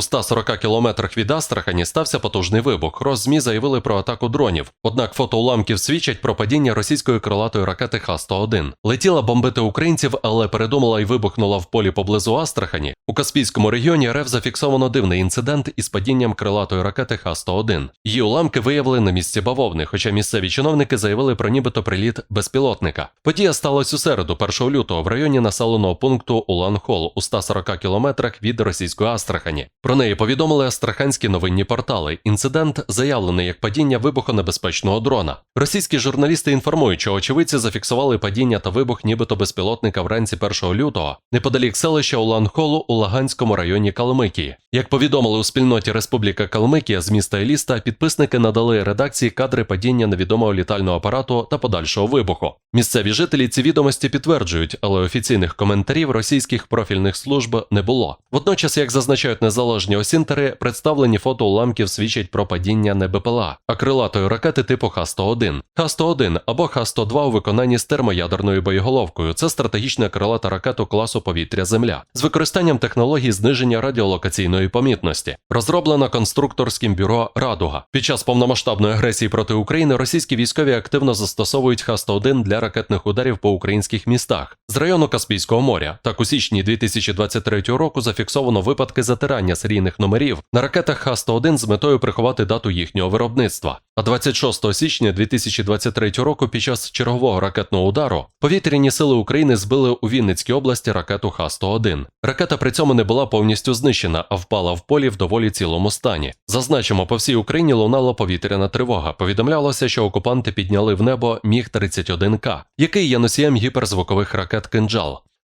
У 140 кілометрах від Астрахані стався потужний вибух. Розмі заявили про атаку дронів. Однак фото уламків свідчать про падіння російської крилатої ракети Х-101. Летіла бомбити українців, але передумала і вибухнула в полі поблизу Астрахані. У Каспійському регіоні РФ зафіксовано дивний інцидент із падінням крилатої ракети Х-101. Її уламки виявили на місці бавовни, хоча місцеві чиновники заявили про нібито приліт безпілотника. Подія сталася у середу, 1 лютого, в районі населеного пункту Улан-Хол у 140 кілометрах від російської Астрахані. Про неї повідомили астраханські новинні портали. Інцидент заявлений як падіння вибухонебезпечного дрона. Російські журналісти інформують, що очевидці зафіксували падіння та вибух нібито безпілотника вранці 1 лютого неподалік селища Улан-Холу у Лаганському районі Калмикії. Як повідомили у спільноті Республіка Калмикія з міста Еліста, підписники надали редакції кадри падіння невідомого літального апарату та подальшого вибуху. Місцеві жителі ці відомості підтверджують, але офіційних коментарів російських профільних служб не було. Водночас, як зазначають незалежні осінтери, представлені фото уламків свідчать про падіння не БПЛА, а крилатої ракети типу Х-101. Х-101 або Х-102 у виконанні з термоядерною боєголовкою. Це стратегічна крилата ракета класу повітря-Земля з використанням технологій зниження радіолокаційної помітності, розроблена конструкторським бюро Радуга. Під час повномасштабної агресії проти України російські військові активно застосовують Х-101 для ракетних ударів по українських містах з району Каспійського моря. Так у січні 2023 року зафіксовано випадки затирання серійних номерів на ракетах Х-101 з метою приховати дату їхнього виробництва. А 26 січня 2023 року під час чергового ракетного удару повітряні сили України збили у Вінницькій області ракету Х-101. Ракета при цьому не була повністю знищена, а впала в полі в доволі цілому стані. Зазначимо, по всій Україні лунала повітряна тривога. Повідомлялося, що окупанти підняли в небо Міг-31К, який є носієм гіперзвукових ракет «Кинджал».